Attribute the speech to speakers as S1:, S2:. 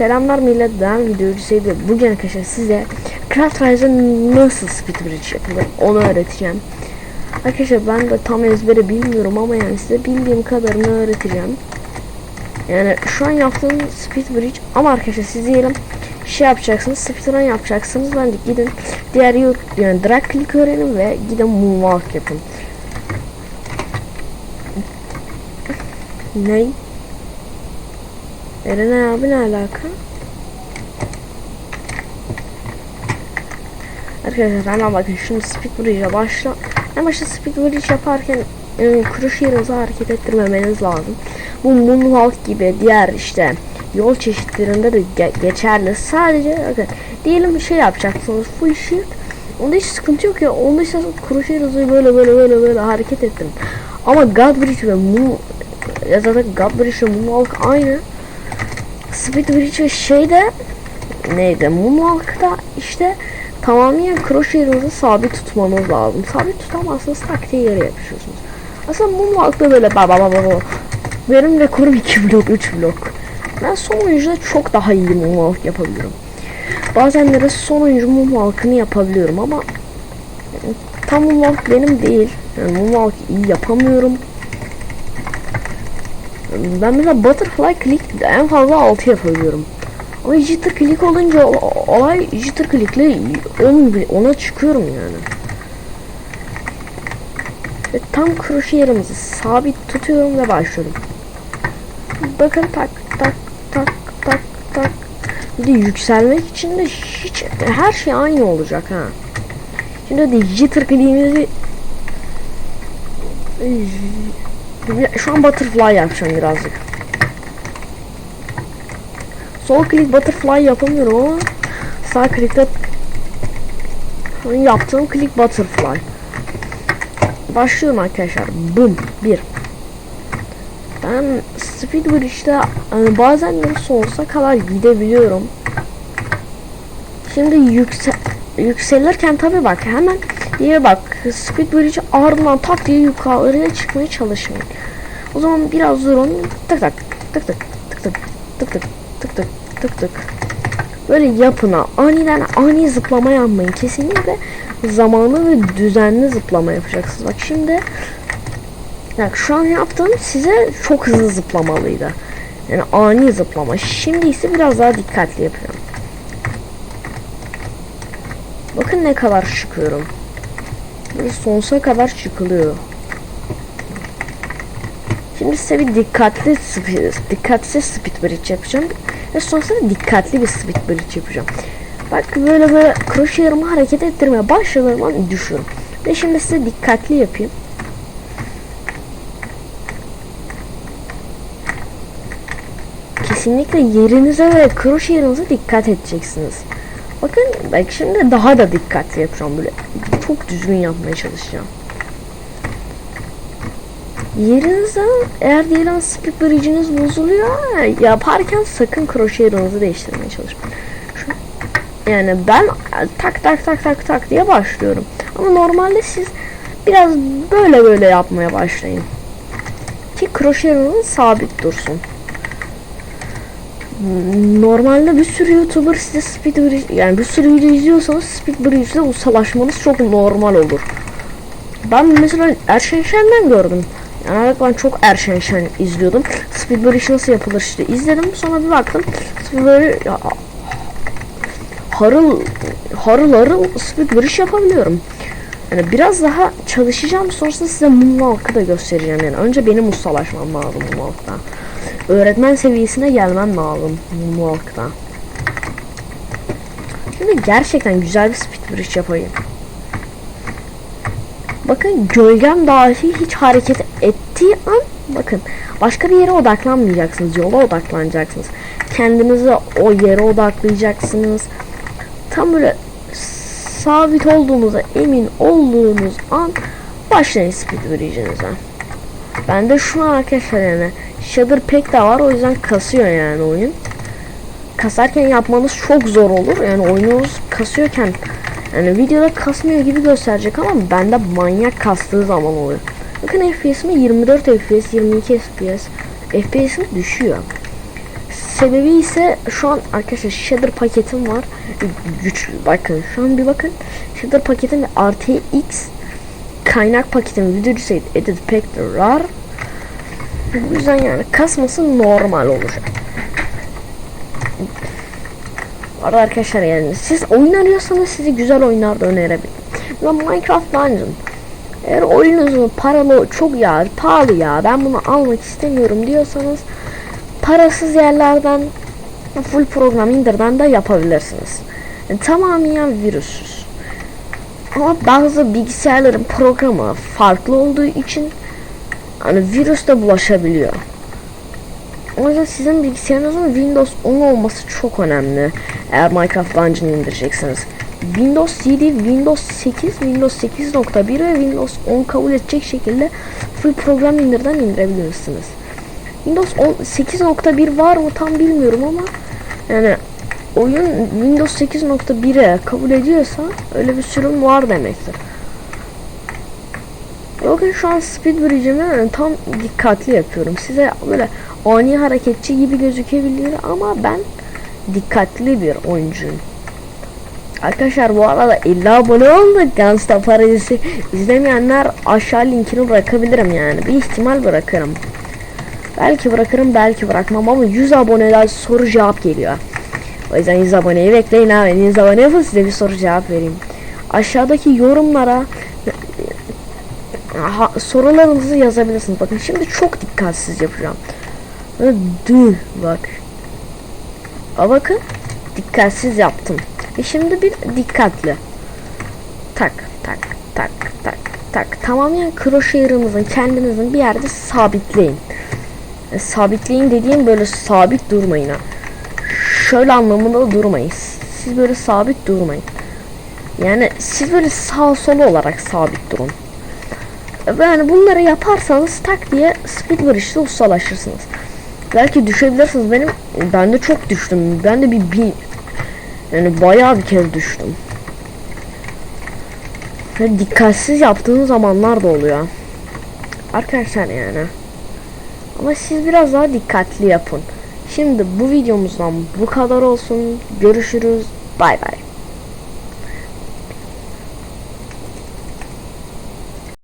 S1: Selamlar millet ben videocusuydu. Bugün arkadaşlar size Craft Rise'ın nasıl speed yapılır onu öğreteceğim. Arkadaşlar ben de tam ezbere bilmiyorum ama yani size bildiğim kadarını öğreteceğim. Yani şu an yaptığım speed ama arkadaşlar siz diyelim şey yapacaksınız speedrun yapacaksınız bence gidin diğer yok yani drag click öğrenin ve gidin moonwalk yapın. Ney? Eren abi ne alaka? Arkadaşlar hemen bakın şimdi speed bridge'e başla. En başta speed bridge yaparken e, yerinizi hareket ettirmemeniz lazım. Bu moonwalk gibi diğer işte yol çeşitlerinde de ge- geçerli. Sadece bakın diyelim bir şey yapacaksınız full shift. Onda hiç sıkıntı yok ya. Onda işte yerinizi böyle böyle böyle böyle hareket ettirin. Ama God Bridge ve Moon ya zaten God Bridge ve Moonwalk aynı. Speed Bridge ve şeyde neydi? Moonwalk'ta işte tamamen kroşe yerinizi sabit tutmanız lazım. Sabit tutamazsanız tak diye yere yapışıyorsunuz. Aslında Moonwalk'ta böyle ba ba ba ba. Benim rekorum 2 blok 3 blok. Ben son oyuncuda çok daha iyi Moonwalk yapabiliyorum. Bazenleri son oyuncu Moonwalk'ını yapabiliyorum ama tam Moonwalk benim değil. Yani Moonwalk iyi yapamıyorum. Ben mesela butterfly click en fazla 6 yapabiliyorum. Ama jitter click olunca olay jitter click'le on, ona çıkıyorum yani. Ve tam kroşe yerimizi sabit tutuyorum ve başlıyorum. Bakın tak tak tak tak tak. Bir de yükselmek için de hiç her şey aynı olacak ha. Şimdi hadi jitter click'imizi şu an butterfly yapacağım birazcık. Sol click butterfly yapamıyorum ama sağ click'te yaptığım click butterfly. Başlıyorum arkadaşlar. Boom. Bir. Ben speed bridge'de yani bazen sonsuza kadar gidebiliyorum. Şimdi yüksel yükselirken tabi bak hemen diye bak speed bridge ardından tak diye yukarıya çıkmaya çalışmayın. O zaman biraz durun tık tak tık tık tık tık tık tık tık tık tık tık. Böyle yapına aniden ani zıplama yapmayın. Kesinlikle zamanlı ve düzenli zıplama yapacaksınız. Bak şimdi bak şu an yaptığım size çok hızlı zıplamalıydı. Yani ani zıplama. Şimdi ise biraz daha dikkatli yapıyorum. Bakın ne kadar çıkıyorum Böyle sonsuza kadar çıkılıyor Şimdi size bir dikkatli speed, dikkatli speed bridge yapacağım. Ve sonrasında dikkatli bir speed bridge yapacağım. Bak böyle böyle kroşe yarımı hareket ettirmeye başladığım zaman düşüyorum. Ve şimdi size dikkatli yapayım. Kesinlikle yerinize ve kroşe yerinize dikkat edeceksiniz. Bakın bak şimdi daha da dikkatli yapacağım böyle. Çok düzgün yapmaya çalışacağım. Yerinizden eğer diyelim speed bridge'iniz bozuluyor yaparken sakın kroşe yerinizi değiştirmeye çalışmayın. Yani ben tak tak tak tak tak diye başlıyorum. Ama normalde siz biraz böyle böyle yapmaya başlayın. Ki kroşe sabit dursun. Normalde bir sürü YouTuber size speed bridge yani bir sürü video izliyorsanız speed bridge'de ustalaşmanız çok normal olur. Ben mesela Erşen Şen'den gördüm. Yani ben çok Erşen Şen izliyordum. Speed Bridge nasıl yapılır işte izledim sonra bir baktım. Speed ya, harıl harıl harıl Speed Bridge yapabiliyorum. Yani biraz daha çalışacağım sonrasında size Moonwalk'ı da göstereceğim yani. Önce benim ustalaşmam lazım Moonwalk'ta. Öğretmen seviyesine gelmem lazım Moonwalk'ta. Şimdi gerçekten güzel bir Speed Bridge yapayım. Bakın gölgem dahi hiç hareket ettiği an bakın başka bir yere odaklanmayacaksınız. Yola odaklanacaksınız. Kendinizi o yere odaklayacaksınız. Tam böyle sabit olduğunuza emin olduğunuz an başlayın speed bridge'inize. Ben de şu an arkadaşlar yani shader pek de var o yüzden kasıyor yani oyun. Kasarken yapmanız çok zor olur. Yani oyununuz kasıyorken yani videoda kasmıyor gibi gösterecek ama bende manyak kastığı zaman oluyor. Bakın FPS'imi 24 FPS, 22 FPS. FPS'im düşüyor. sebebi ise şu an arkadaşlar shader paketim var. Güçlü bakın şu an bir bakın. Shader paketim RTX kaynak paketim video düzey edit pek de rar. Bu yüzden yani kasması normal olacak. Arada arkadaşlar yani siz oyun arıyorsanız size güzel oyunlar da önerebilirim. Mesela Minecraft Dungeon. Eğer oyununuzun paralı çok ya pahalı ya ben bunu almak istemiyorum diyorsanız parasız yerlerden full program indirden de yapabilirsiniz. Yani tamamen virüsüz. Ama bazı bilgisayarların programı farklı olduğu için hani virüs de bulaşabiliyor. O yüzden sizin bilgisayarınızın Windows 10 olması çok önemli. Eğer Minecraft Dungeon indireceksiniz. Windows 7, Windows 8, Windows 8.1 ve Windows 10 kabul edecek şekilde full program indirden indirebilirsiniz. Windows 10 8.1 var mı tam bilmiyorum ama yani oyun Windows 8.1'e kabul ediyorsa öyle bir sürüm var demektir. Bakın şu an speed bridge'imi tam dikkatli yapıyorum. Size böyle ani hareketçi gibi gözükebilir ama ben dikkatli bir oyuncuyum. Arkadaşlar bu arada 50 abone olduk Gangsta Paradisi izlemeyenler aşağı linkini bırakabilirim yani bir ihtimal bırakırım. Belki bırakırım belki bırakmam ama 100 aboneden soru cevap geliyor. O yüzden 100 aboneyi bekleyin abi 100 abone yapın size bir soru cevap vereyim. Aşağıdaki yorumlara ha, sorularınızı yazabilirsiniz. Bakın şimdi çok dikkatsiz yapacağım. Dü bak. A bakın dikkatsiz yaptım. Ve şimdi bir dikkatli. Tak tak tak tak tak. Tamamen kroşe yarınızın kendinizin bir yerde sabitleyin. E, sabitleyin dediğim böyle sabit durmayın ha. Şöyle anlamında durmayın. Siz böyle sabit durmayın. Yani siz böyle sağ sol olarak sabit durun. Ve yani bunları yaparsanız tak diye speed varışta ustalaşırsınız. Belki düşebilirsiniz. Benim ben de çok düştüm. Ben de bir, bir yani bayağı bir kez düştüm. Ve dikkatsiz yaptığınız zamanlar da oluyor. Arkadaşlar yani. Ama siz biraz daha dikkatli yapın. Şimdi bu videomuzdan bu kadar olsun. Görüşürüz. Bay bay.